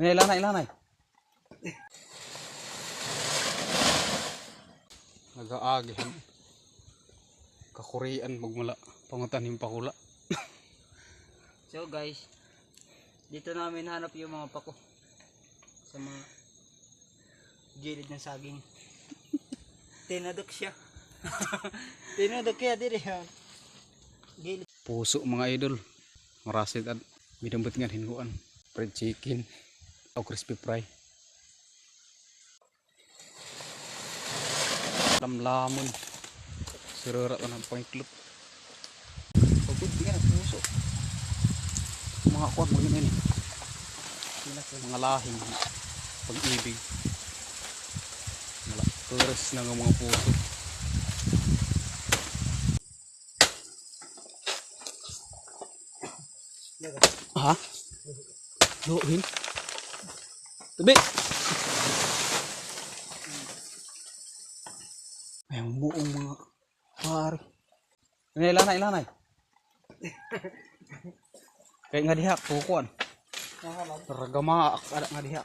Ini lanay, lanay. Nag-aagihan. Kakurian magmula. Pangutanim pakula. So guys, dito namin hanap yung mga pako sa mga gilid ng saging. Tinadok siya. Tinadok kaya diri. Gilid. Puso mga idol. Marasid at midambot nga hinuan. Fried chicken. O crispy fry. Lamlamon. Sirara ka ng pangklop. Pagod nga ng puso. Mga kuwag mo yun eh. Mga lahing pag-ibig. Wala. Turas na ng mga puso. Ha? Luhin? Tabi! Ay, muong mga pare. Ini lanay, lanay. Kaya nga diha, kukuan. Ragama ada nga diha.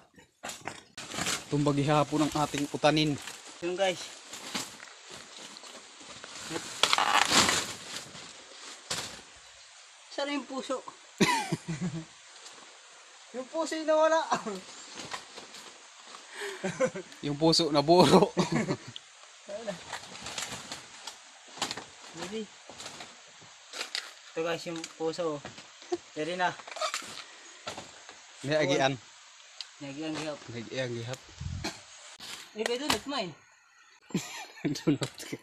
Tumbagi hapon ang ating utanin. Yun guys. Saan yung puso? yung puso yung nawala. Yung puso na buro. Hindi. Ito guys yung puso. Dari na. Ini agian. Nagyang gihap. Agian gihap. Eh kayo doon nagmain. Dulot ka.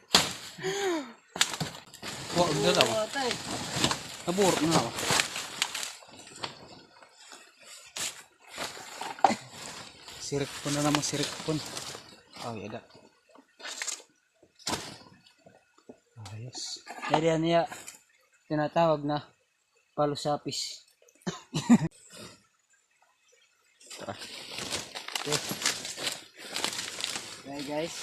Wah, udah daw. Naburo na ako. Sirik po na naman, sirik po. Oh, yada. Ayos. Yan niya tinatawag na palusapis. Okay. Okay guys.